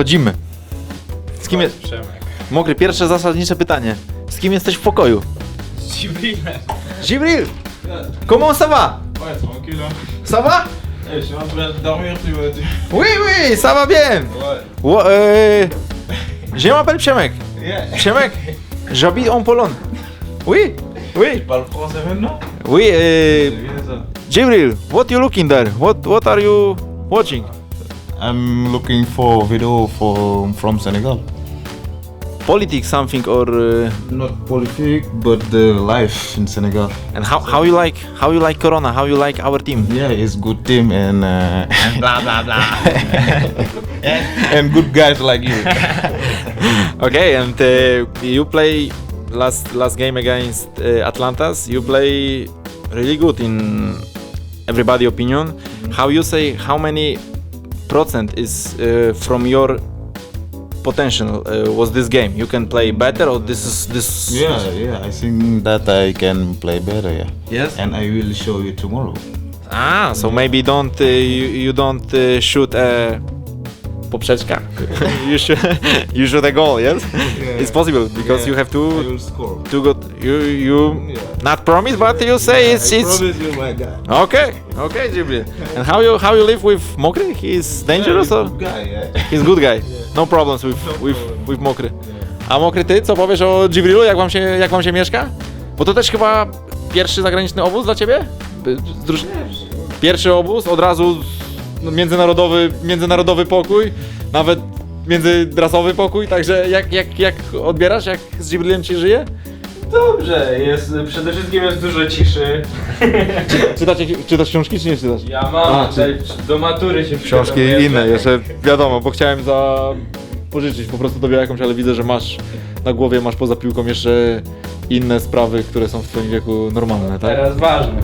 Wchodzimy. Z kim jest... Przemek. Mokry, pierwsze zasadnicze pytanie. Z kim jesteś w pokoju? Zibrilem. Jibril! Comment ça va? Ouais, tranquille. Hein. Ça va? Eh, je suis en train de dormir, tu veux dire. Oui, oui, ça va bien! Ouais. Wo- euh, je m'appelle Przemek. Yeah. Przemek, j'habite en Pologne. Oui, oui, Tu parles français maintenant oui. Euh, C'est bien ça. Jibril, what you looking there? What what are you watching? I'm looking for video for from Senegal. Politics something or uh, Not politics, but the life in Senegal. and how how you like how you like Corona? How you like our team? Yeah, it's good team and uh, blah blah blah. and good guys like you. okay, and uh, you play last last game against uh, Atlantas. You play really good in everybody opinion. How you say how many percent is uh, from your potential uh, was this game? You can play better or this is this? yeah, yeah. I think that I can play better. Yeah. Yes. And I will show you tomorrow. Ah, so maybe don't uh, you, you don't uh, shoot a poprzeczka. you shoot you shoot a goal. Yes, it's possible because you have I to will score. to go. You you Yeah. not promise, but you say it's I it's promise you, my guy. okay. Okay, Jibril. And how you how you live with Mokry? He's dangerous Yeah, or he's a good guy. Yeah. he's good guy? No problems with No with problem. with Mokry. A Mokry, ty co powiesz o Jibrilu? Jak wam się jak wam się mieszka? Bo to też chyba pierwszy zagraniczny obóz dla ciebie? Pierwszy obóz, od razu no, międzynarodowy, międzynarodowy pokój, nawet międzyrasowy pokój, także jak, jak, jak odbierasz, jak z Jibrilem ci żyje? Dobrze, jest, przede wszystkim jest dużo ciszy. Czytacie, czytasz książki czy nie czytasz? Ja mam A, tutaj do matury się Książki przygotowuję. inne, jeszcze wiadomo, bo chciałem za pożyczyć po prostu tobie jakąś, ale widzę, że masz na głowie, masz poza piłką jeszcze inne sprawy, które są w twoim wieku normalne, tak? Teraz ważne.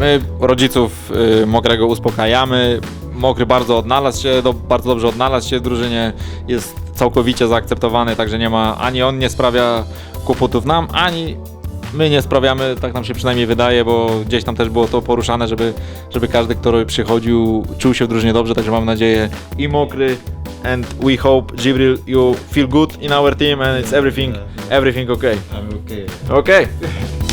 My rodziców y, Mokrego uspokajamy. Mokry bardzo odnalazł się, do, bardzo dobrze odnalazł się w drużynie, jest całkowicie zaakceptowany, także nie ma, ani on nie sprawia kłopotów nam, ani my nie sprawiamy, tak nam się przynajmniej wydaje, bo gdzieś tam też było to poruszane, żeby, żeby każdy, kto przychodził, czuł się w drużynie dobrze, także mam nadzieję i Mokry and we hope Jibril you feel good in our team and it's everything everything okay. I'm okay. Okay.